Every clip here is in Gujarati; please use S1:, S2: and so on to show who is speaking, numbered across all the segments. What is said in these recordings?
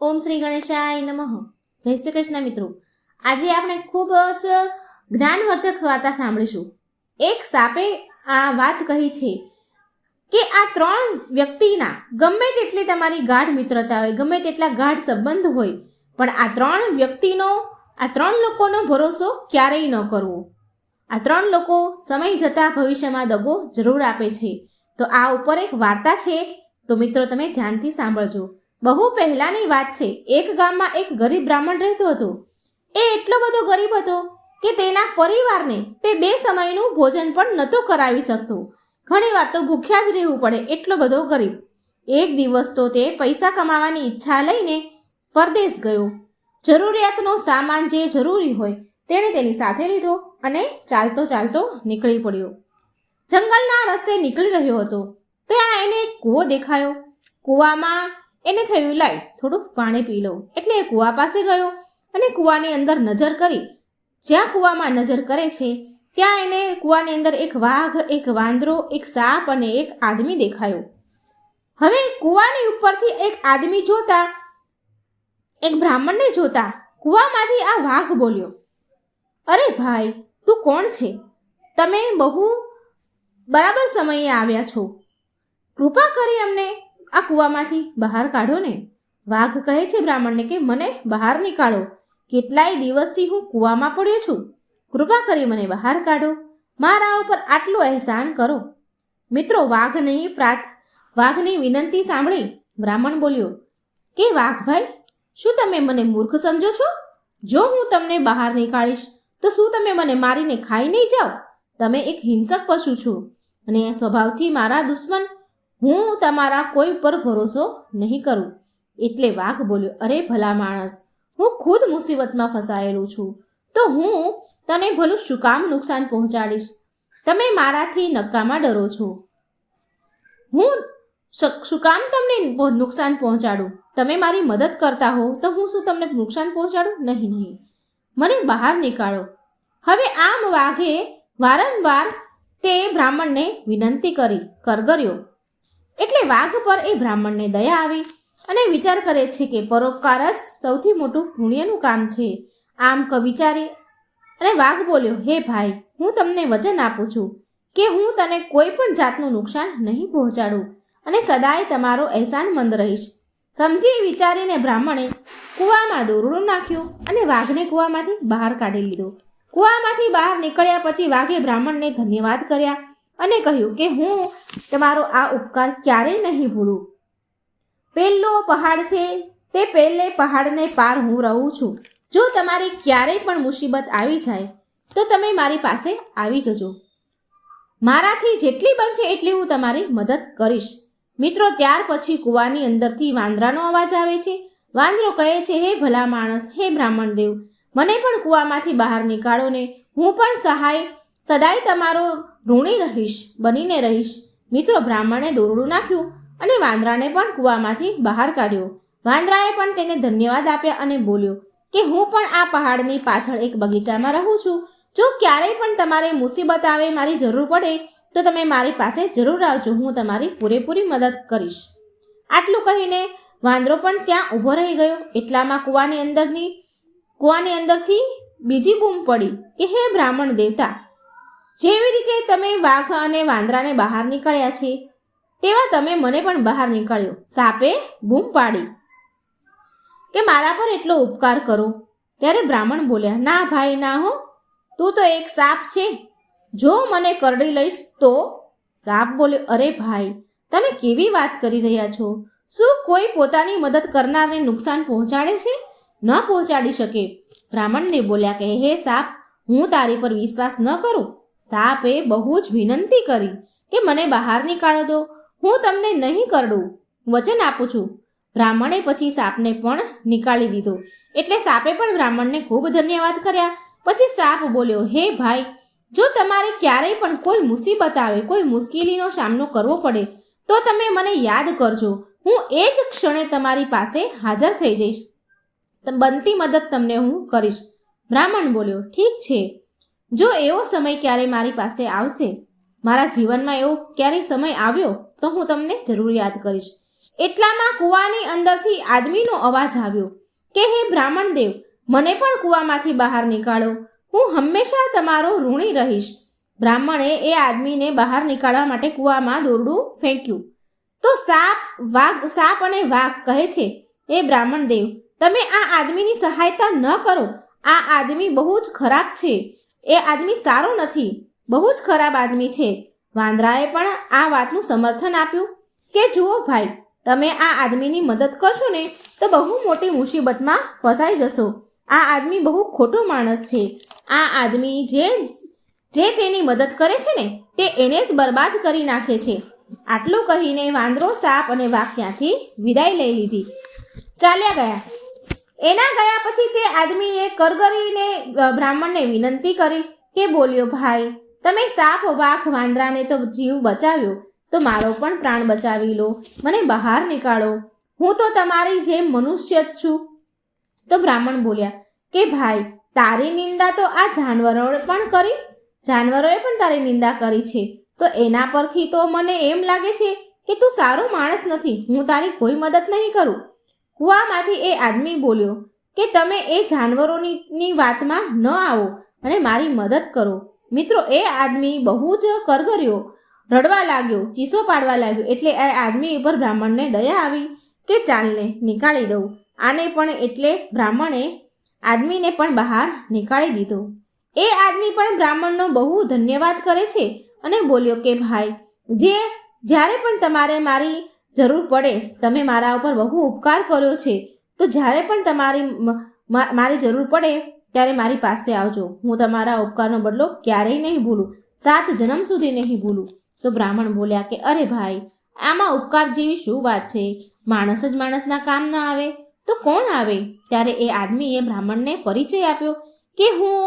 S1: ઓમ શ્રી ગણેશાય નમઃ. જય શ્રી કૃષ્ણ મિત્રો. આજે આપણે ખૂબ જ જ્ઞાનવર્ધક વાર્તા સાંભળીશું. એક સાપે આ વાત કહી છે કે આ ત્રણ વ્યક્તિના ગમે તેટલી તમારી ગાઢ મિત્રતા હોય, ગમે તેટલા ગાઢ સંબંધ હોય, પણ આ ત્રણ વ્યક્તિનો, આ ત્રણ લોકોનો ભરોસો ક્યારેય ન કરવો. આ ત્રણ લોકો સમય જતાં ભવિષ્યમાં દગો જરૂર આપે છે. તો આ ઉપર એક વાર્તા છે. તો મિત્રો, તમે ધ્યાનથી સાંભળજો. બહુ પહેલાની વાત છે. એક ગામમાં એક ગરીબ બ્રાહ્મણ રહેતો હતો. એ એટલો બધો ગરીબ હતો કે તેના પરિવારને તે બે સમયનું ભોજન પણ નહોતો કરાવી શકતો. ઘણી વાર તો ભૂખ્યા જ રહેવું પડે એટલો બધો ગરીબ. એક દિવસ તો તે પૈસા કમાવાની ઈચ્છા લઈને પરદેશ ગયો. જરૂરિયાતનો સામાન જે જરૂરી હોય તેણે તેની સાથે લીધો અને ચાલતો ચાલતો નીકળી પડ્યો. જંગલના રસ્તે નીકળી રહ્યો હતો. ત્યાં એને એક કૂવો દેખાયો. કૂવામાં એને થયું, લાય, થોડુંક પાણી પી લઉં. એટલે એ કૂવા પાસે ગયો અને કૂવાની અંદર નજર કરી. જ્યાં કૂવામાં નજર કરે છે, ત્યાં એને કૂવાની અંદર એક વાઘ, એક વાંદરો, એક સાપ અને એક આદમી દેખાયો. હવે કૂવાની ઉપરથી એક આદમી જોતા, એક બ્રાહ્મણને જોતા કૂવામાંથી આ વાઘ બોલ્યો, અરે ભાઈ, તું કોણ છે? તમે બહુ બરાબર સમયે આવ્યા છો. કૃપા કરી અમને આ કૂવામાંથી બહાર કાઢો ને. વાઘ કહે છે બ્રાહ્મણને કે, મને બહાર નીકાળો. કેટલાય દિવસથી હું કૂવામાં પડ્યો છું. કૃપા કરી મને બહાર કાઢો. મારા ઉપર આટલું અહેસાન કરો. મિત્રો, વાઘની પ્રાર્થ વાઘની વિનંતી સાંભળી બ્રાહ્મણ બોલ્યો, કે વાઘભાઈ શું તમે મને મૂર્ખ સમજો છો? જો હું તમને બહાર નીકાળીશ, તો શું તમે મને મારીને ખાઈ નહીં જાઓ? તમે એક હિંસક પશુ છો અને સ્વભાવથી મારા દુશ્મન હું તમારા કોઈ પર ભરોસો નહીં કરું. એટલે વાઘ બોલ્યો, અરે ભલા માણસ, હું ખુદ મુસીબતમાં ફસાયેલું છું. તો હું તને ભલું શું કામ નુકસાન પહોંચાડીશ? તમે મારાથી નક્કામાં ડરો છો. હું શ- કામ તમને નુકસાન પહોંચાડું? તમે મારી મદદ કરતા હો તો હું શું તમને નુકસાન પહોંચાડું? નહીં નહીં. મને બહાર નીકાળો. હવે આમ વાઘે વારંવાર તે બ્રાહ્મણને વિનંતી કરી, કરગર્યો. એટલે વાઘ પર એ બ્રાહ્મણને દયા આવી અને વિચાર કરે છે કે પરોપકાર જ સૌથી મોટું પુણ્યનું કામ છે. આમ ક અને વાઘ બોલ્યો, હે ભાઈ, હું તમને વચન આપું છું કે હું તને કોઈ પણ જાતનું નુકસાન નહીં પહોંચાડું અને સદાય તમારો અહેસાનમંદ રહીશ. સમજી વિચારીને બ્રાહ્મણે કૂવામાં દોરડું નાખ્યું અને વાઘને કૂવામાંથી બહાર કાઢી લીધો. કૂવામાંથી બહાર નીકળ્યા પછી વાઘે બ્રાહ્મણને ધન્યવાદ કર્યા અને કહ્યું કે હું તમારો આ ઉપકાર ક્યારેય નહીં ભૂલું. પહેલો પહાડ છે તે પહેલે પહાડને પાર હું રહું છું. જો તમારી ક્યારેય પણ મુસીબત આવી જાય, તો તમે મારી પાસે આવી જજો. મારાથી જેટલી બનશે એટલી હું તમારી મદદ કરીશ. મિત્રો, ત્યાર પછી કૂવાની અંદરથી વાંદરાનો અવાજ આવે છે. વાંદરો કહે છે, હે ભલા માણસ, હે બ્રાહ્મણ દેવ, મને પણ કૂવામાંથી બહાર નીકાળો ને હું પણ સહાય, સદાય તમારો ઋણી રહીશ, બનીને રહીશ. મિત્રો બ્રાહ્મણે દોરડું નાખ્યું અને વાંદરાને પણ કૂવામાંથી બહાર કાઢ્યો. વાંદરાએ પણ તેને ધન્યવાદ આપ્યા અને બોલ્યો કે હું પણ આ પહાડની પાછળ એક બગીચામાં રહું છું. જો ક્યારેય પણ તમારે મુસીબત આવે, મારી જરૂર પડે, તો તમે મારી પાસે જરૂર આવજો. હું તમારી પૂરેપૂરી મદદ કરીશ. આટલું કહીને વાંદરો પણ ત્યાં ઊભો રહી ગયો. એટલામાં કૂવાની અંદરની, કૂવાની અંદરથી બીજી બૂમ પડી કે, હે બ્રાહ્મણ દેવતા જેવી રીતે તમે વાઘ અને વાંદરાને બહાર નીકળ્યા છે, તેવા તમે મને પણ બહાર નીકળ્યો. સાપે બૂમ પાડી કે મારા પર એટલો ઉપકાર કરો. ત્યારે બ્રાહ્મણ બોલ્યા, ના ભાઈ, ના હો. તું તો એક સાપ છે. જો મને કરડી લઈશ તો? સાપ બોલ્યો, અરે ભાઈ, તમે કેવી વાત કરી રહ્યા છો? શું કોઈ પોતાની મદદ કરનારને નુકસાન પહોંચાડે છે? ન પહોંચાડી શકે. બ્રાહ્મણને બોલ્યા કે, હે સાપ, હું તારી પર વિશ્વાસ ન કરું. સાપે બહુ જ વિનંતી કરી કે મને બહાર નીકાળો દો. હું તમને નહીં કરડું. વચન આપું છું. બ્રાહ્મણે પછી સાપને પણ નીકાળી દીધો. એટલે સાપે પણ બ્રાહ્મણને ખૂબ ધન્યવાદ કર્યા. પછી સાપ બોલ્યો, હે ભાઈ, જો તમારે ક્યારેય પણ કોઈ મુસીબત આવે, કોઈ મુશ્કેલીનો સામનો કરવો પડે, તો તમે મને યાદ કરજો. હું એ જ ક્ષણે તમારી પાસે હાજર થઈ જઈશ. બનતી મદદ તમને હું કરીશ. બ્રાહ્મણ બોલ્યો, ઠીક છે. જો એવો સમય ક્યારે મારી પાસે આવશે? મારા જીવનમાં એવો ક્યારેય સમય આવ્યો? તો હું તમને જરૂર યાદ કરીશ. એટલામાં કૂવાની અંદરથી આદમીનો અવાજ આવ્યો. કે હે બ્રાહ્મણ દેવ, મને પણ કૂવામાંથી બહાર નીકાળો. હું હંમેશા તમારો ઋણી રહીશ. બ્રાહ્મણે એ આદમીને બહાર નીકાળવા માટે કૂવામાં દોરડું ફેંક્યું. તો સાપ વાઘ, સાપ અને વાઘ કહે છે એ બ્રાહ્મણ દેવ, તમે આ આદમીની સહાયતા ન કરો. આ આદમી બહુ જ ખરાબ છે. એ આદમી સારો નથી, બહુ જ ખરાબ આદમી છે. વાંદરાએ પણ આ વાતનું સમર્થન આપ્યું કે જુઓ ભાઈ, તમે આ આદમીની મદદ કરશો ને, તો બહુ મોટી મુસીબતમાં ફસાઈ જશો. આ આદમી બહુ ખોટો માણસ છે. આ આદમી જે જે તેની મદદ કરે છે ને, તે એને જ બરબાદ કરી નાખે છે. આટલું કહીને વાંદરો સાપ અને વાઘ ત્યાંથી વિદાય લઈ લીધી. ચાલ્યા ગયા. એના ગયા પછી તે આદમીએ કરગરીને બ્રાહ્મણને વિનંતી કરી કે બોલ્યો, ભાઈ, તમે સાપ વાઘ વાંદરાને તો જીવ બચાવ્યો, તો મારો પણ પ્રાણ બચાવી લો, મને બહાર નીકાળો. હું તો તમારી જેમ મનુષ્ય જ છું. તો બ્રાહ્મણ બોલ્યા, કે ભાઈ, તારી નિંદા તો આ જાનવરોએ પણ કરી? જાનવરોએ પણ તારી નિંદા કરી છે. તો એના પરથી તો મને એમ લાગે છે કે તું સારો માણસ નથી. હું તારી કોઈ મદદ નહીં કરું. કૂવામાંથી એ આદમી બોલ્યો કે તમે એ જાનવરોની વાતમાં ન આવો અને મારી મદદ કરો. મિત્રો, એ આદમી બહુ જ કરગર્યો. રડવા લાગ્યો, ચીસો પાડવા લાગ્યો એટલે એ આદમી ઉપર બ્રાહ્મણને દયા આવી કે ચાલને નીકાળી દઉં. આને પણ એટલે બ્રાહ્મણે આદમીને પણ બહાર નીકાળી દીધો. એ આદમી પણ બ્રાહ્મણનો બહુ ધન્યવાદ કરે છે અને બોલ્યો કે, ભાઈ, જે, જ્યારે પણ તમારે મારી જરૂર પડે, તમે મારા ઉપર બહુ ઉપકાર કર્યો છે, તો જ્યારે પણ તમારી મારી જરૂર પડે, ત્યારે મારી પાસે આવજો. હું તમારા ઉપકારનો બદલો ક્યારેય નહીં ભૂલું. સાત જન્મ સુધી નહીં ભૂલું. તો બ્રાહ્મણ બોલ્યા કે, અરે ભાઈ, આમાં ઉપકાર જેવી શું વાત છે? માણસ જ માણસના કામ ન આવે. તો કોણ આવે? ત્યારે એ આદમીએ બ્રાહ્મણને પરિચય આપ્યો કે, હું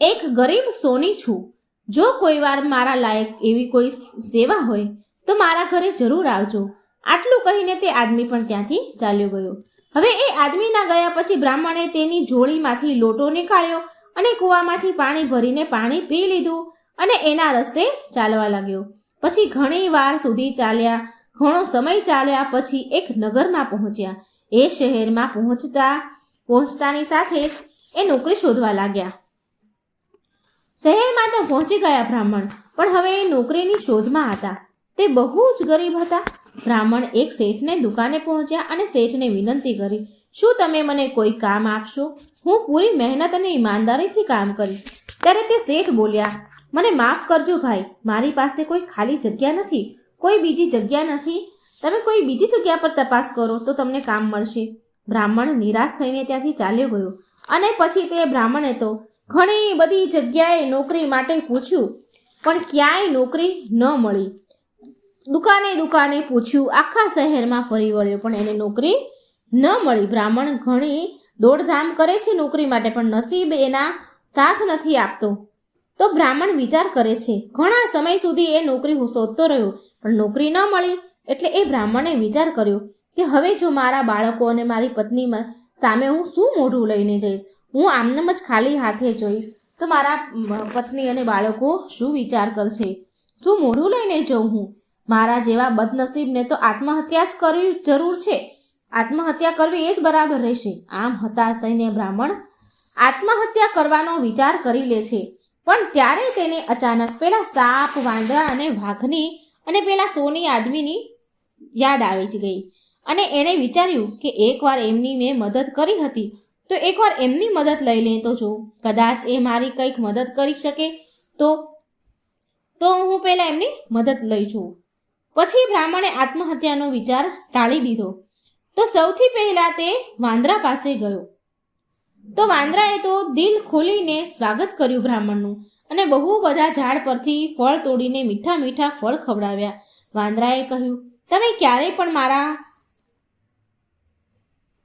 S1: એક ગરીબ સોની છું. જો કોઈ વાર મારા લાયક એવી કોઈ સેવા હોય તો મારા ઘરે જરૂર આવજો. આટલું કહીને તે આદમી પણ ત્યાંથી ચાલ્યો ગયો. હવે એ આદમીના ગયા પછી બ્રાહ્મણે તેની જોડીમાંથી લોટો નીકાળ્યો અને કૂવામાંથી પાણી ભરીને પાણી પી લીધું અને એના રસ્તે ચાલવા લાગ્યો. પછી ઘણી વાર સુધી ચાલ્યા, ઘણો સમય ચાલ્યા પછી એક નગરમાં પહોંચ્યા. એ શહેરમાં પહોંચતા, પહોંચતાની સાથે જ એ નોકરી શોધવા લાગ્યા. શહેરમાં તો પહોંચી ગયા બ્રાહ્મણ, પણ હવે એ નોકરીની શોધમાં હતા. તે બહુ જ ગરીબ હતા. બ્રાહ્મણ એક શેઠને દુકાને પહોંચ્યા અને શેઠને વિનંતી કરી, શું તમે મને કોઈ કામ આપશો? હું પૂરી મહેનત અને ઈમાનદારીથી કામ કરીશ. ત્યારે તે શેઠ બોલ્યા, મને માફ કરજો ભાઈ, મારી પાસે કોઈ ખાલી જગ્યા નથી, કોઈ બીજી જગ્યા નથી. તમે કોઈ બીજી જગ્યા પર તપાસ કરો તો તમને કામ મળશે. બ્રાહ્મણ નિરાશ થઈને ત્યાંથી ચાલ્યો ગયો અને પછી તે બ્રાહ્મણે તો ઘણી બધી જગ્યાએ નોકરી માટે પૂછ્યું, પણ ક્યાંય નોકરી ન મળી. દુકાને દુકાને પૂછ્યું, આખા શહેરમાં ફરી વળ્યો, પણ એને નોકરી ન મળી. બ્રાહ્મણ ઘણી દોડધામ કરે છે નોકરી માટે, પણ નસીબ એના સાથ નથી આપતો. તો બ્રાહ્મણ વિચાર કરે છે, ઘણા સમય સુધી એ નોકરી શોધતો રહ્યો, પણ નોકરી ન મળી એટલે એ બ્રાહ્મણે વિચાર કર્યો કે હવે જો મારા બાળકો અને મારી પત્નીમાં સામે હું શું મોઢું લઈને જઈશ? હું આમનેમ જ ખાલી હાથે જોઈશ. તો મારા પત્ની અને બાળકો શું વિચાર કરશે? શું મોઢું લઈને જઉં હું? મારા જેવા બદનસીબને તો આત્મહત્યા જ કરવી જરૂર છે. આત્મહત્યા કરવી એ જ બરાબર રહેશે. આમ હતાશ થઈને બ્રાહ્મણ આત્મહત્યા કરવાનો વિચાર કરી લે છે. પણ ત્યારે તેને અચાનક પેલા સાપ, વાંદરા અને વાઘની અને પેલા સોની આદમીની યાદ આવી જ ગઈ. અને એણે વિચાર્યું કે એકવાર એમની મેં મદદ કરી હતી, તો એકવાર એમની મદદ લઈ લે તો જો. કદાચ એ મારી કંઈક મદદ કરી શકે તો તો હું પહેલાં એમની મદદ લઈ જોઉં. પછી બ્રાહ્મણે આત્મહત્યાનો વિચાર ટાળી દીધો. તો સૌથી પહેલાં તે વાંદરા પાસે ગયો. તો વાંદરાએ તો દિલ ખોલીને સ્વાગત કર્યું બ્રાહ્મણનું અને બહુ બધા ઝાડ પરથી ફળ તોડીને મીઠા મીઠા ફળ ખવડાવ્યા. વાંદરાએ કહ્યું, તમે ક્યારેય પણ મારા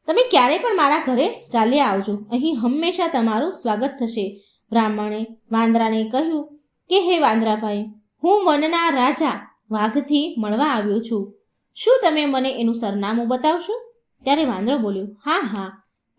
S1: તમે ક્યારેય પણ મારા ઘરે ચાલ્યા આવજો. અહીં હંમેશા તમારું સ્વાગત થશે. બ્રાહ્મણે વાંદરાને કહ્યું કે, હે વાંદરાભાઈ, હું વનના રાજા વાઘથી મળવા આવ્યો છું. શું તમે મને એનું સરનામું બતાવશો? ત્યારે વાંદરો બોલ્યો, હા હા.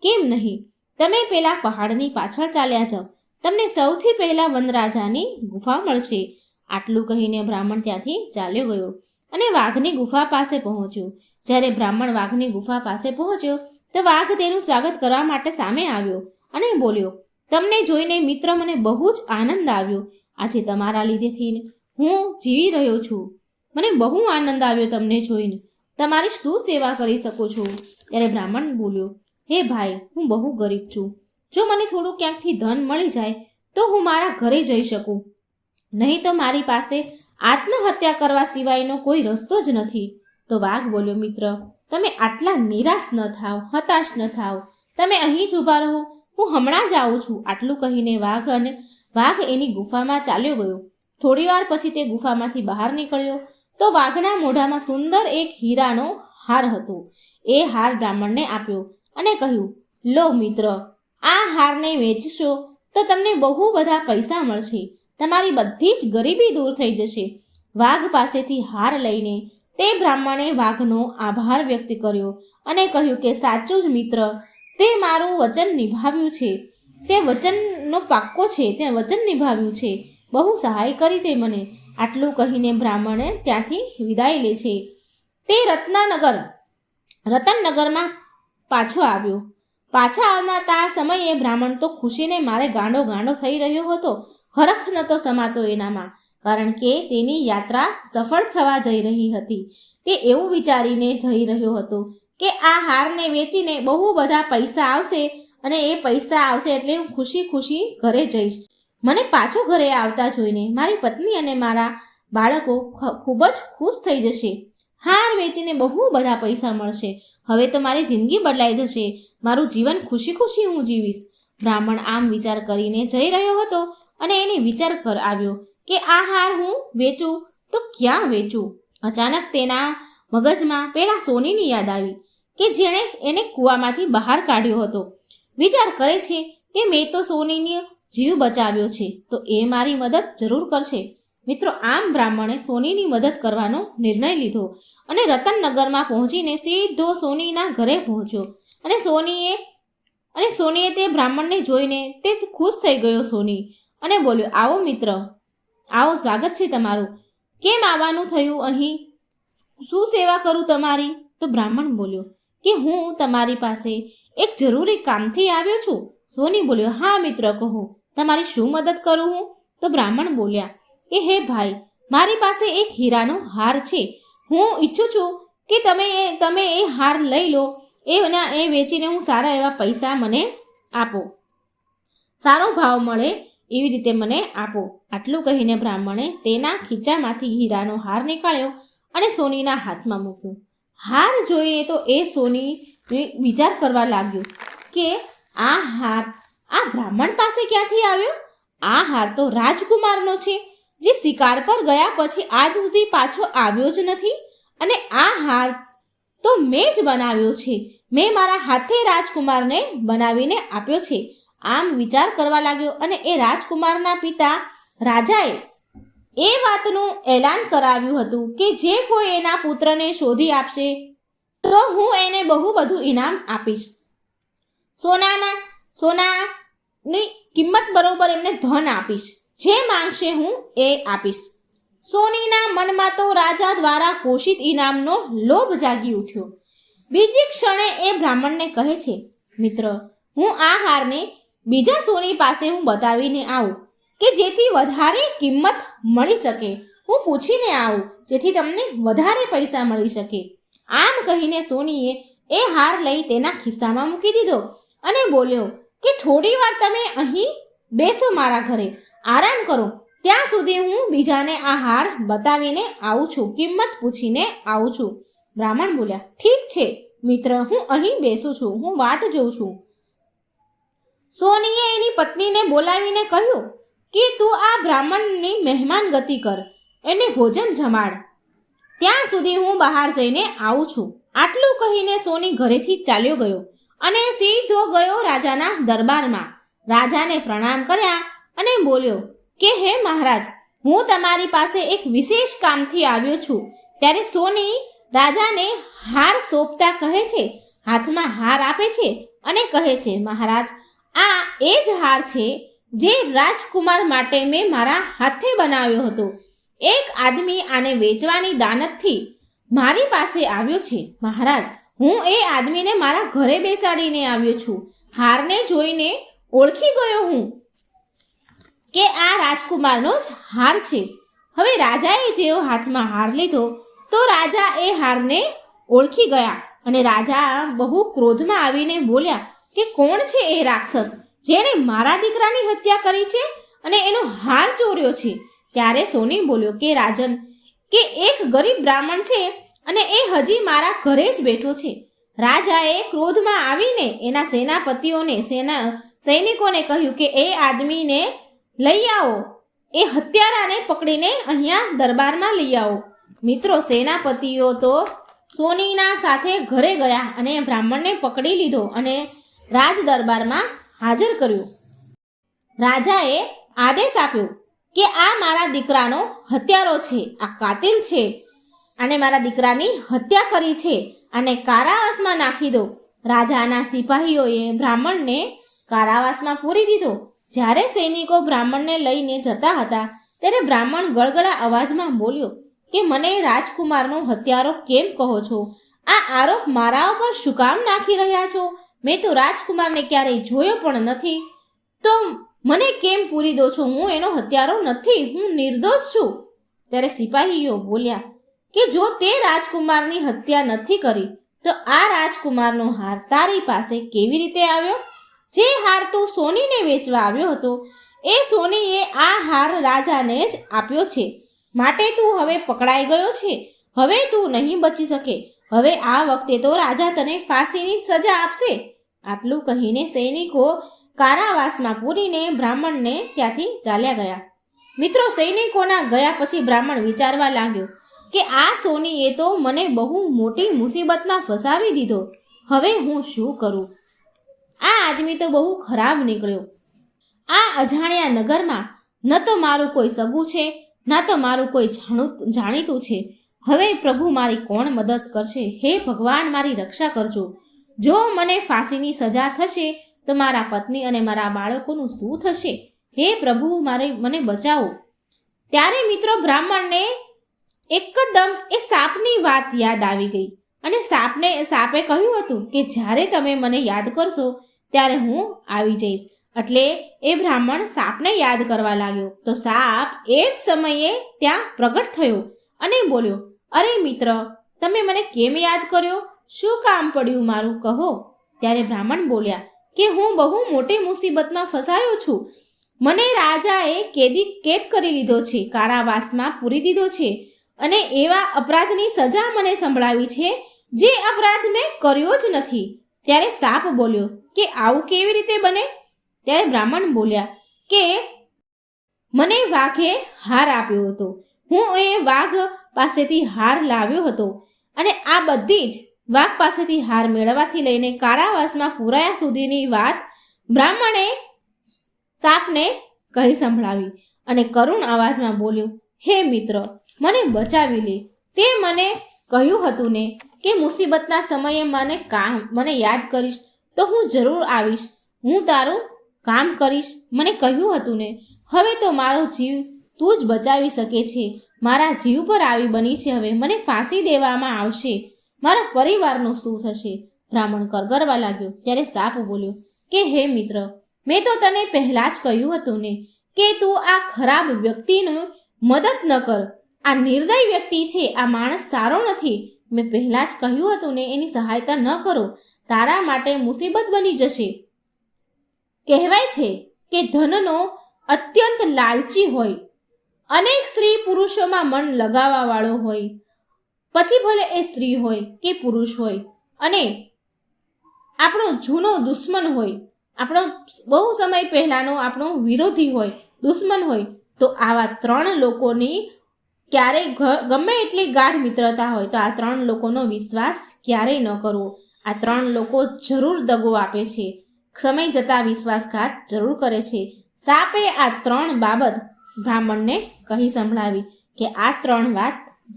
S1: કેમ નહીં? તમે પેલા પહાડની પાછળ ચાલ્યા જાઓ. તમને સૌથી પહેલા વનરાજાની ગુફા મળશે. આટલું કહીને બ્રાહ્મણ ત્યાંથી ચાલ્યો ગયો અને વાઘની ગુફા પાસે પહોંચ્યો. જ્યારે બ્રાહ્મણ વાઘની ગુફા પાસે પહોંચ્યો, તો વાઘ તેનું સ્વાગત કરવા માટે સામે આવ્યો અને બોલ્યો, તમને જોઈને મિત્ર મને બહુ જ આનંદ આવ્યો. આજે તમારા લીધેથી હું જીવી રહ્યો છું. મને બહુ આનંદ આવ્યો તમને જોઈને. તમારી શું સેવા કરી શકો છો? ત્યારે બ્રાહ્મણ બોલ્યો, હે ભાઈ, હું બહુ ગરીબ છું. જો મને થોડું ક્યાંકથી ધન મળી જાય, તો હું મારા ઘરે જઈ શકું. નહીં તો મારી પાસે આત્મહત્યા કરવા સિવાયનો કોઈ રસ્તો જ નથી. તો વાઘ બોલ્યો, મિત્ર, તમે આટલા નિરાશ ન થાવ, હતાશ ન થાવ. તમે અહીં જ ઊભા રહો. હું હમણાં જ આવું છું. આટલું કહીને વાઘ અને વાઘ એની ગુફામાં ચાલ્યો ગયો. થોડી વાર પછી તે ગુફામાંથી બહાર નીકળ્યો તો વાઘના મોઢામાં સુંદર એક હીરાનો હાર હતો. એ હાર બ્રાહ્મણને આપ્યો અને કહ્યું, લો મિત્ર, આ હારને વેચશો તો તમને બહુ બધા પૈસા મળશે. તમારી બધી જ ગરીબી દૂર થઈ જશે. વાઘ પાસેથી હાર લઈને તે બ્રાહ્મણે વાઘનો આભાર વ્યક્ત કર્યો અને કહ્યું કે, સાચું જ મિત્ર, તે મારું વચન નિભાવ્યું છે. તે વચનનો પાક્કો છે, તે વચન નિભાવ્યું છે. બહુ સહાય કરી તે મને. આટલું કહીને બ્રાહ્મણે ત્યાંથી વિદાય લે છે. તે રત્નાનગર, રતનનગરમાં પાછો આવ્યો. પાછા આવનાતા સમયે બ્રાહ્મણ તો ખુશીને મારે ગાંડો ગાંડો થઈ રહ્યો હતો. હરખ નહોતો સમાતો એનામાં, કારણ કે તેની યાત્રા સફળ થવા જઈ રહી હતી. તે એવું વિચારીને જઈ રહ્યો હતો કે આ હારને વેચીને બહુ બધા પૈસા આવશે અને એ પૈસા આવશે એટલે હું ખુશી ખુશી ઘરે જઈશ. મને પાછું ઘરે આવતા જોઈને મારી પત્ની અને મારા બાળકો ખૂબ જ ખુશ થઈ જશે. હાર વેચીને બહુ બધા પૈસા મળશે. હવે તો મારી જિંદગી બદલાઈ જશે. મારું જીવન ખુશી ખુશી હું જીવીશ. બ્રાહ્મણ આમ વિચાર કરીને જઈ રહ્યો હતો અને એને વિચાર કર આવ્યો કે આ હાર હું વેચું તો ક્યાં વેચું? અચાનક તેના મગજમાં પેલા સોનીની યાદ આવી કે જેણે એને કૂવામાંથી બહાર કાઢ્યો હતો. વિચાર કરે છે કે મેં તો સોનીની જીવ બચાવ્યો છે, તો એ મારી મદદ જરૂર કરશે. મિત્રો, આમ બ્રાહ્મણે સોનીની મદદ કરવાનો નિર્ણય લીધો અને રતનનગરમાં પહોંચીને સીધો સોનીના ઘરે પહોંચ્યો. અને સોનીએ અને સોનીએ તે બ્રાહ્મણને જોઈને તે ખુશ થઈ ગયો સોની અને બોલ્યો, આવો મિત્ર, આવો સ્વાગત છે તમારું. કેમ આવવાનું થયું અહીં? શું સેવા કરું તમારી? તો બ્રાહ્મણ બોલ્યો, કે હું તમારી પાસે એક જરૂરી કામથી આવ્યો છું. સોની બોલ્યો, હા મિત્ર, કહો. તમારી શું મદદ કરું હું? તો બ્રાહ્મણ બોલ્યા, કે હે ભાઈ, મારી પાસે એક હીરાનો હાર છે. હું ઈચ્છું છું કે તમે એ તમે એ હાર લઈ લો. એના, એ વેચીને હું સારા એવા પૈસા મને આપો. સારો ભાવ મળે એવી રીતે મને આપો. આટલું કહીને બ્રાહ્મણે તેના ખીચામાંથી હીરાનો હાર નીકાળ્યો અને સોનીના હાથમાં મૂક્યો. હાર જોઈને તો એ સોની વિચાર કરવા લાગ્યો કે આ હાર આ બ્રાહ્મણ પાસે ક્યાંથી આવ્યો? આ હાર તો રાજકુમારનો છે, જે શિકાર પર ગયા પછી આજ સુધી પાછો આવ્યો જ નથી. અને આ હાર તો મેં જ બનાવ્યો છે. મેં મારા હાથે રાજકુમારને બનાવીને આપ્યો છે. આમ વિચાર કરવા લાગ્યો અને એ રાજકુમારના પિતા રાજાએ એ વાતનું એલાન કરાવ્યું હતું કે જે કોઈ એના પુત્રને શોધી આપશે, તો હું એને બહુ બધું ઇનામ આપીશ. સોનાના સોનાની કિંમત બરોબર એમને ધન આપીશ. જે માંગશે હું એ આપીશ. સોનીના મનમાં તો રાજા દ્વારા ઘોષિત ઇનામનો લોભ જાગી ઉઠ્યો. બીજી ક્ષણે એ બ્રાહ્મણને કહે છે, મિત્ર, હું આ હારને બીજા સોની પાસે હું બતાવીને આવું, કે જેથી વધારે કિંમત મળી શકે. હું પૂછીને આવું, જેથી તમને વધારે પૈસા મળી શકે. આમ કહીને સોનીએ એ હાર લઈ તેના ખિસ્સામાં મૂકી દીધો અને બોલ્યો કે થોડી વાર તમે અહીં બેસો મારા ઘરે. આરામ કરો. ત્યાં સુધી હું બીજાને આ હાર બતાવીને આવું છું. કિંમત પૂછીને આવું છું. બ્રાહ્મણ બોલ્યા, ઠીક છે, મિત્ર, હું અહીં બેસું છું. હું વાટ જોઉં છું. સોનીએ એની પત્નીને બોલાવીને કહ્યું કે, તું આ બ્રાહ્મણની મહેમાન ગતિ કર. એને ભોજન જમાડ. ત્યાં સુધી હું બહાર જઈને આવું છું. આટલું કહીને સોની ઘરેથી ચાલ્યો ગયો. અને સીધો ગયો રાજાના દરબારમાં. રાજાને પ્રણામ કર્યા અને બોલ્યો, કે હે મહારાજ, હું તમારી પાસે એક વિશેષ કામથી આવ્યો છું. ત્યારે સોની રાજાને હાર સોંપતા કહે છે, હાથમાં હાર આપે છે અને કહે છે, મહારાજ, આ એ જ હાર છે જે રાજકુમાર માટે મેં મારા હાથે બનાવ્યો હતો. એક આદમી આને વેચવાની દાનતથી મારી પાસે આવ્યો છે. મહારાજ હું એ આદમીને મારા ઘરે બેસાડીને આવ્યો છું. હારને જોઈને ઓળખી ગયો હું કે આ રાજકુમારનો જ હાર છે. હવે રાજાએ જેવો હાથમાં હાર લીધો તો રાજા એ હારને ઓળખી ગયા અને રાજા બહુ ક્રોધમાં આવીને બોલ્યા કે કોણ છે એ રાક્ષસ જેણે મારા દીકરાની હત્યા કરી છે અને એનો હાર ચોર્યો છે? ત્યારે સોની બોલ્યો કે રાજન, કે એક ગરીબ બ્રાહ્મણ છે અને એ હજી મારા ઘરે જ બેઠો છે. રાજાએ ક્રોધમાં આવીને એના સેનાપતિઓને, સેના સૈનિકોને કહ્યું કે, એ આદમીને લઈ આવો. એ હત્યારાને પકડીને અહીંયા દરબારમાં લઈ આવો. મિત્રો, સેનાપતિઓ તો સોનીના સાથે ઘરે ગયા અને બ્રાહ્મણને પકડી લીધો અને રાજ દરબારમાં હાજર કર્યો. રાજાએ આદેશ આપ્યો કે, આ મારા દીકરાનો હત્યારો છે, આ કાતિલ છે. અને મારા દીકરાની હત્યા કરી છે. અને કારાવાસમાં નાખી દો. રાજાના સિપાહીઓએ બ્રાહ્મણને કારાવાસમાં પૂરી દીધો. જ્યારે સૈનિકો બ્રાહ્મણને લઈને જતા હતા, ત્યારે બ્રાહ્મણ ગળગળા અવાજમાં બોલ્યો કે, મને રાજકુમારનો હત્યારો કેમ કહો છો? આ આરોપ મારા ઉપર શું કામ નાખી રહ્યા છો? મેં તો રાજકુમારને ક્યારેય જોયો પણ નથી. તો મને કેમ પૂરી દો છો? હું એનો હત્યારો નથી. હું નિર્દોષ છું. ત્યારે સિપાહીઓ બોલ્યા કે જો તે રાજકુમારની હત્યા નથી કરી, તો આ રાજકુમારનો હાર તારી પાસે કેવી રીતે આવ્યો? જે હાર તું સોનીને વેચવા આવ્યો હતો, એ સોનીએ આ હાર રાજાને જ આપ્યો છે. માટે તું હવે પકડાઈ ગયો છે. હવે તું નહીં બચી શકે. હવે આ વખતે તો રાજા તને ફાંસીની સજા આપશે. આટલું કહીને સૈનિકો કારાવાસમાં પૂરીને બ્રાહ્મણને ત્યાંથી ચાલ્યા ગયા. મિત્રો, સૈનિકોના ગયા પછી બ્રાહ્મણ વિચારવા લાગ્યો કે આ સોનીએ તો મને બહુ મોટી મુસીબતમાં ફસાવી દીધો. હવે હું શું કરું? આ આદમી તો બહુ ખરાબ નીકળ્યો. આ અજાણ્યા નગરમાં ન તો મારું કોઈ સગું છે, ના તો મારું કોઈ જાણું જાણીતું છે. હવે પ્રભુ મારી કોણ મદદ કરશે? હે ભગવાન, મારી રક્ષા કરજો. જો મને ફાંસીની સજા થશે, તો મારા પત્ની અને મારા બાળકોનું શું થશે? હે પ્રભુ, મારે, મને બચાવો. ત્યારે મિત્રો બ્રાહ્મણને એકદમ એ સાપની વાત યાદ આવી ગઈ. અને સાપને, સાપે કહ્યું હતું કે જ્યારે તમે મને યાદ કરશો ત્યારે હું આવી જઈશ. એટલે એ બ્રાહ્મણ સાપને યાદ કરવા લાગ્યો. તો સાપ એ જ સમયે ત્યાં પ્રગટ થયો અને બોલ્યો, અરે મિત્ર, તમે મને કેમ યાદ કર્યો? શું કામ પડ્યું મારું? કહો. ત્યારે બ્રાહ્મણ બોલ્યા, કે હું બહુ મોટી મુસીબતમાં ફસાયો છું. મને રાજાએ કેદી કેદ કરી લીધો છે, કારાવાસમાં પૂરી દીધો છે. અને એવા અપરાધની સજા મને સંભળાવી છે, જે અપરાધ મેં કર્યો જ નથી. ત્યારે સાપ બોલ્યો, કે આવું કેવી રીતે બને? ત્યારે બ્રાહ્મણ બોલ્યા, કે મને વાઘે હાર આપ્યો હતો. હું એ વાઘ પાસેથી હાર લાવ્યો હતો અને આ બધી જ વાઘ પાસેથી હાર મેળવવાથી લઈને કારાવાસમાં પુરાયા સુધીની વાત બ્રાહ્મણે સાપને કહી સંભળાવી અને કરુણ અવાજમાં બોલ્યો, હે મિત્ર મને બચાવી લે. તે મને કહ્યું હતું ને કે મુસીબતના સમયે મને કામ, મને યાદ કરીશ તો હું જરૂર આવીશ. હું તારું કામ કરીશ, મને કહ્યું હતું ને. હવે તો મારો જીવ તું જ બચાવી શકે છે. મારા જીવ પર આવી બની છે હવે. મને ફાંસી દેવામાં આવશે. મારા પરિવારનું શું થશે? બ્રાહ્મણ કરગરવા લાગ્યો. ત્યારે સાપ બોલ્યો, કે હે મિત્ર, મેં તો તને પહેલાં જ કહ્યું હતું ને કે તું આ ખરાબ વ્યક્તિનું મદદ ન કર. આ નિર્દય વ્યક્તિ છે, આ માણસ સારો નથી. મેં પહેલાં જ કહ્યું હતું ને, એની સહાયતા ન કરો. તારા માટે મુસીબત બની જશે. કહેવાય છે કે ધનનો અત્યંત લાલચી હોય. અનેક સ્ત્રી પુરુષોમાં મન લગાવવાવાળો હોય. પછી ભલે એ સ્ત્રી હોય કે પુરુષ હોય. અને આપણો જૂનો દુશ્મન હોય. આપણો બહુ સમય પહેલાંનો આપણો વિરોધી હોય, દુશ્મન હોય. તો આવા ત્રણ લોકોની ક્યારેય ગમે એટલી ગાઢ મિત્રતા હોય તો આ ત્રણ લોકોનો વિશ્વાસ ક્યારેય ન કરવો. આ ત્રણ લોકો જરૂર દગો આપે છે. સમય જતાં વિશ્વાસઘાત જરૂર કરે છે. સાપે આ ત્રણ બાબત બ્રાહ્મણને કહી સંભળાવી કે આ ત્રણ વાત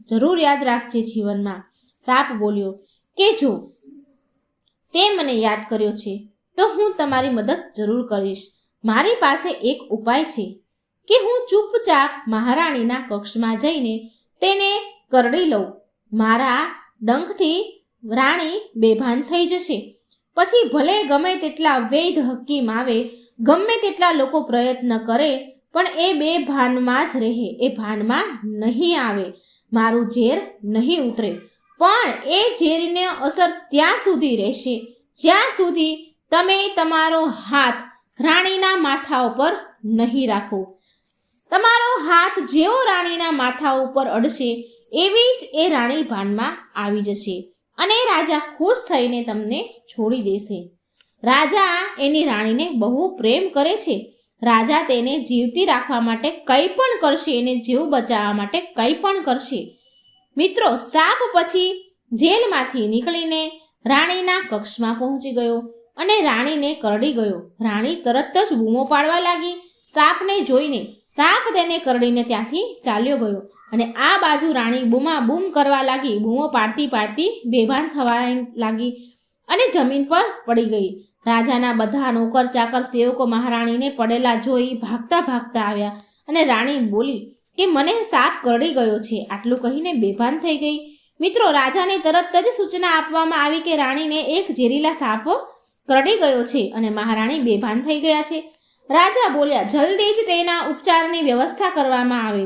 S1: જરૂર યાદ રાખજે જીવનમાં. સાપ બોલ્યો, કે જો? તે મને યાદ કર્યો છે, તો હું તમારી મદદ જરૂર કરીશ. મારી પાસે એક ઉપાય છે. કે હું ચૂપચાપ મહારાણીના કક્ષમાં જઈને તેને કરડી લઉં. મારા ડંખથી રાણી બેભાન થઈ જશે. પછી ભલે ગમે તેટલા વૈધ હકીમ આવે ગમે તેટલા લોકો પ્રયત્ન કરે, પણ એ બે ભાનમાં જ રહે, એ ભાનમાં નહીં આવે. મારું ઝેર નહીં ઉતરે. પણ એ ઝેરને અસર ત્યાં સુધી રહેશે. જ્યાં સુધી તમે તમારો હાથ રાણીના માથા ઉપર નહીં રાખો. તમારો હાથ જેવો રાણીના માથા ઉપર અડશે, એવી જ એ રાણી ભાનમાં આવી જશે અને રાજા ખુશ થઈને તમને છોડી દેશે. રાજા એની રાણીને બહુ પ્રેમ કરે છે. રાજા તેને જીવતી રાખવા માટે કંઈ પણ કરશે, એને જીવ બચાવવા માટે કંઈ પણ કરશે. મિત્રો, સાપ પછી જેલમાંથી નીકળીને રાણીના કક્ષમાં પહોંચી ગયો અને રાણીને કરડી ગયો. રાણી તરત જ બૂમો પાડવા લાગી સાપને જોઈને સાપ તેને કરડીને ત્યાંથી ચાલ્યો ગયો અને આ બાજુ રાણી બૂમા બૂમ કરવા લાગી, બૂમો પાડતી પાડતી બેભાન થવા લાગી અને જમીન પર પડી ગઈ. રાજાના બધા નોકર ચાકર સેવકો મહારાણીને પડેલા જોઈ ભાગતા ભાગતા આવ્યા અને રાણી બોલી કે મને સાપ કરડી ગયો છે, આટલું કહીને બેભાન થઈ ગઈ. મિત્રો, રાજાને તરત જ સૂચના આપવામાં આવી કે રાણીને એક ઝેરીલા સાપ કરડી ગયો છે અને મહારાણી બેભાન થઈ ગયા છે. રાજા બોલ્યા, જલ્દી જ તેના ઉપચારની વ્યવસ્થા કરવામાં આવે.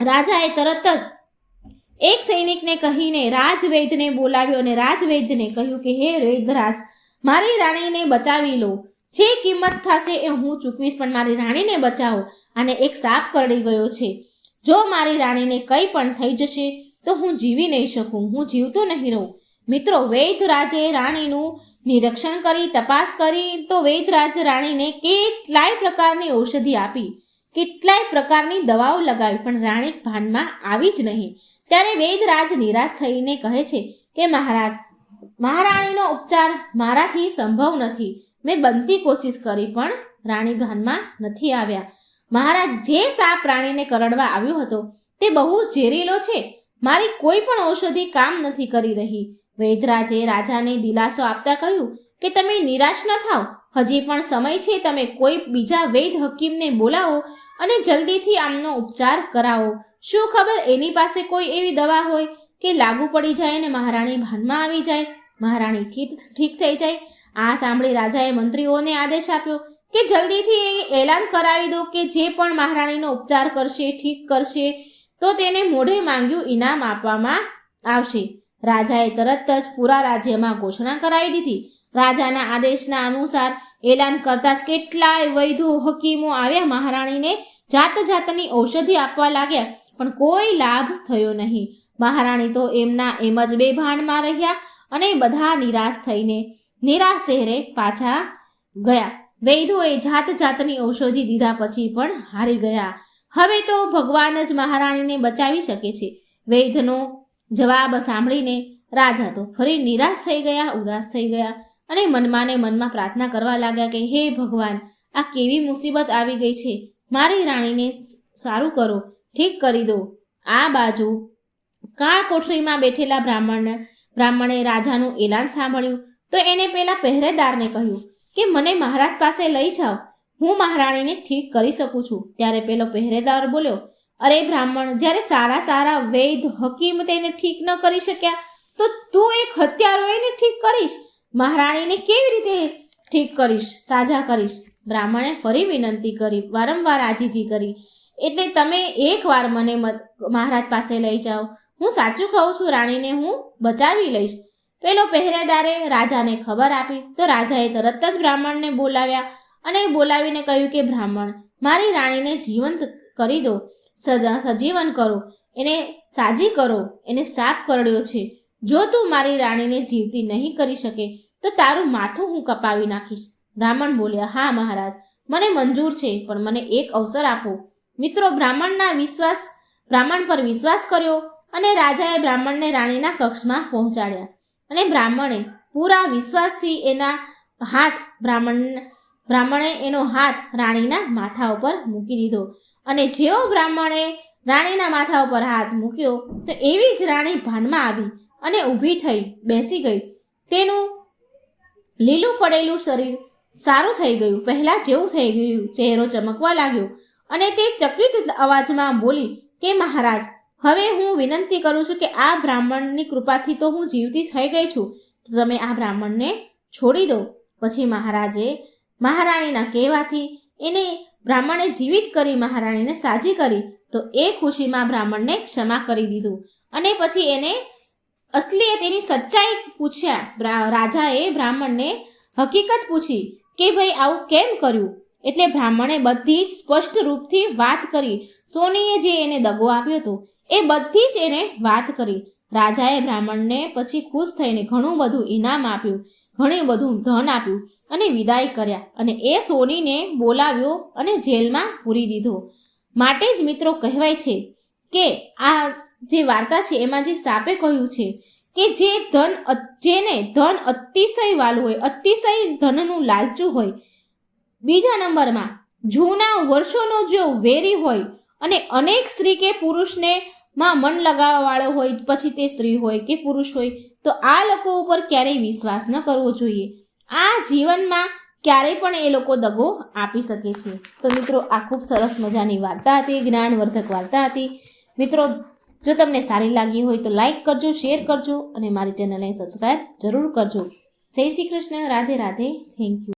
S1: રાજાએ તરત જ એક સૈનિકને કહીને રાજવૈદ્યને બોલાવ્યો અને રાજવૈદ્યને કહ્યું કે, હે વૈદ્યરાજ મારી રાણીને બચાવી લો. જે કિંમત થશે એ હું ચૂકવીશ, પણ મારી રાણીને બચાવો. અને એક સાપ કરડી ગયો છે. જો મારી રાણીને કંઈ પણ થઈ જશે, તો હું જીવી નહીં શકું. હું જીવતો નહીં રહું. મિત્રો વૈદ્યરાજે રાણીનું નિરીક્ષણ કરી, તપાસ કરી, તો વૈદ્યરાજ રાણીને કેટલાય પ્રકારની ઔષધિ આપી, કેટલાય પ્રકારની દવાઓ લગાવી, પણ રાણી ભાનમાં આવી જ નહીં. ત્યારે વૈદ્યરાજ નિરાશ થઈને કહે છે કે, મહારાજ, મહારાણીનો ઉપચાર મારાથી સંભવ નથી. મેં બનતી કોશિશ કરી, પણ રાણી ભાનમાં નથી આવ્યા. મહારાજ, જે સાપ રાણીને કરડવા આવ્યો હતો, તે બહુ ઝેરીલો છે. મારી કોઈ પણ ઔષધિ કામ નથી કરી રહી. વૈદરાજે રાજાને દિલાસો આપતા કહ્યું કે તમે નિરાશ ન થાઓ હજી પણ સમય છે, તમે કોઈ બીજા વૈદ હકીમને બોલાવો અને જલ્દીથી આમનો ઉપચાર કરાવો. શું ખબર એની પાસે કોઈ એવી દવા હોય કે લાગુ પડી જાય અને મહારાણી ભાનમાં આવી જાય? મહારાણી ઠીક ઠીક થઈ જાય. આ સાંભળી રાજાએ મંત્રીઓને આદેશ આપ્યો કે જલ્દીથી એ એલાન કરાવી દો કે જે પણ મહારાણીનો ઉપચાર કરશે, ઠીક કરશે, તો તેને મોઢે માંગ્યું ઇનામ આપવામાં આવશે. રાજાએ તરત જ પૂરા રાજ્યમાં ઘોષણા કરાવી દીધી. રાજાના આદેશના અનુસાર એલાન કરતા જ કેટલાય વૈધો, હકીમો આવ્યા મહારાણીને જાત જાતની ઔષધિ આપવા લાગ્યા, પણ કોઈ લાભ થયો નહીં. મહારાણી તો એમના એમ જ બેભાનમાં રહ્યા અને બધા નિરાશ થઈને નિરાશ ચહેરે પાછા ગયા. વૈધોએ જાત જાતની ઔષધિ દીધા પછી પણ હારી ગયા. હવે તો ભગવાન જ મહારાણીને બચાવી શકે છે. વૈધનો જવાબ સાંભળીને રાજા તો ફરી નિરાશ થઈ ગયા, ઉદાસ થઈ ગયા અને મનમાં ને મનમાં પ્રાર્થના કરવા લાગ્યા કે, હે ભગવાન, આ કેવી મુસીબત આવી ગઈ છે? મારી રાણીને સારું કરો, ઠીક કરી દો. આ બાજુ કા કોઠરીમાં બેઠેલા બ્રાહ્મણ, બ્રાહ્મણે રાજાનું એલાન સાંભળ્યું તો એને પેલા પહેરેદારને કહ્યું કે, મને મહારાજ પાસે લઈ જાઓ, હું મહારાણીને ઠીક કરી શકું છું. ત્યારે પેલો પહેરેદાર બોલ્યો અરે બ્રાહ્મણ, જ્યારે સારા સારા વૈદ હકીમ તેને ઠીક ન કરી શક્યા, તો તું એક હત્યારો એને ઠીક કરીશ. મહારાણીને કેવી રીતે ઠીક કરીશ? સાજા કરીશ. બ્રાહ્મણે ફરી વિનંતી કરી, વારંવાર આજીજી કરી. એટલે તમે એકવાર મને મહારાજ પાસે લઈ જાઓ. હું સાચું કહું છું, રાણીને હું બચાવી લઈશ. પેલો પહેરેદારે રાજાને ખબર આપી, તો રાજાએ તરત જ બ્રાહ્મણને બોલાવ્યા અને બોલાવીને કહ્યું કે, બ્રાહ્મણ, મારી રાણીને જીવંત કરી દો. સજીવન કરો, એને સાજી કરો, એને સાપ કરડ્યો છે. જો તું મારી રાણીને જીવતી નહીં કરી શકે, તો તારું માથું હું કપાવી નાખીશ. બ્રાહ્મણ બોલ્યા, હા મહારાજ, મને મંજૂર છે, પણ મને એક અવસર આપો. મિત્રો, બ્રાહ્મણના વિશ્વાસ, બ્રાહ્મણ પર વિશ્વાસ કર્યો અને રાજાએ બ્રાહ્મણને રાણીના કક્ષમાં પહોંચાડ્યા. અને બ્રાહ્મણે પૂરા વિશ્વાસથી એના હાથ, બ્રાહ્મણ, બ્રાહ્મણે એનો હાથ રાણીના માથા ઉપર મૂકી દીધો. અને જેવો બ્રાહ્મણે રાણીના માથા ઉપર હાથ મૂક્યો, તો એવી જ રાણી ભાનમાં આવી અને ઊભી થઈ, બેસી ગઈ. તેનું લીલું પડેલું શરીર સારું થઈ ગયું. પહેલાં જેવું થઈ ગયું. ચહેરો ચમકવા લાગ્યો અને તે ચકિત અવાજમાં બોલી કે મહારાજ, હવે હું વિનંતી કરું છું કે આ બ્રાહ્મણની કૃપાથી તો હું જીવતી થઈ ગઈ છું. તો તમે આ બ્રાહ્મણને છોડી દો. પછી મહારાજે મહારાણીના કહેવાથી એને બ્રાહ્મણે જીવિત કરી મહારાણીને સાજી કરી, તો એ ખુશીમાં બ્રાહ્મણને ક્ષમા કરી દીધું. અને પછી એને અસલીએ તેની સચ્ચાઈ પૂછ્યા. રાજાએ બ્રાહ્મણને હકીકત પૂછી કે ભાઈ આવું કેમ કર્યું? એટલે બ્રાહ્મણે બધી જ સ્પષ્ટ રૂપથી વાત કરી. સોનીએ જે એને દગો આપ્યો હતો, એ બધી જ એને વાત કરી. રાજાએ બ્રાહ્મણને પછી ખુશ થઈને ઘણું બધું ઇનામ આપ્યું, ઘણું બધું ધન આપ્યું અને વિદાય કર્યા અને એ સોનીને બોલાવ્યો અને જેલમાં પૂરી દીધો. માટે જ મિત્રો કહેવાય છે કે આ જે વાર્તા છે એમાં જે સાપે કહ્યું છે કે જે ધન જેને ધન અતિશય વાલું હોય, અતિશય ધનનું લાલચું હોય, બીજા નંબરમાં જૂના વર્ષોનો જો વેરી હોય અને અનેક સ્ત્રી કે પુરુષને માં મન લગાવવાવાળો હોય, પછી તે સ્ત્રી હોય કે પુરુષ હોય, તો આ લોકો ઉપર ક્યારેય વિશ્વાસ ન કરવો જોઈએ. આ જીવનમાં ક્યારેય પણ એ લોકો દગો આપી શકે છે. તો મિત્રો, આ ખૂબ સરસ મજાની વાર્તા હતી, જ્ઞાનવર્ધક વાર્તા હતી. મિત્રો, જો તમને સારી લાગી હોય તો લાઈક કરજો, શેર કરજો અને મારી ચેનલને સબસ્ક્રાઈબ જરૂર કરજો. Jai Shri Krishna, Radhe Radhe, thank you.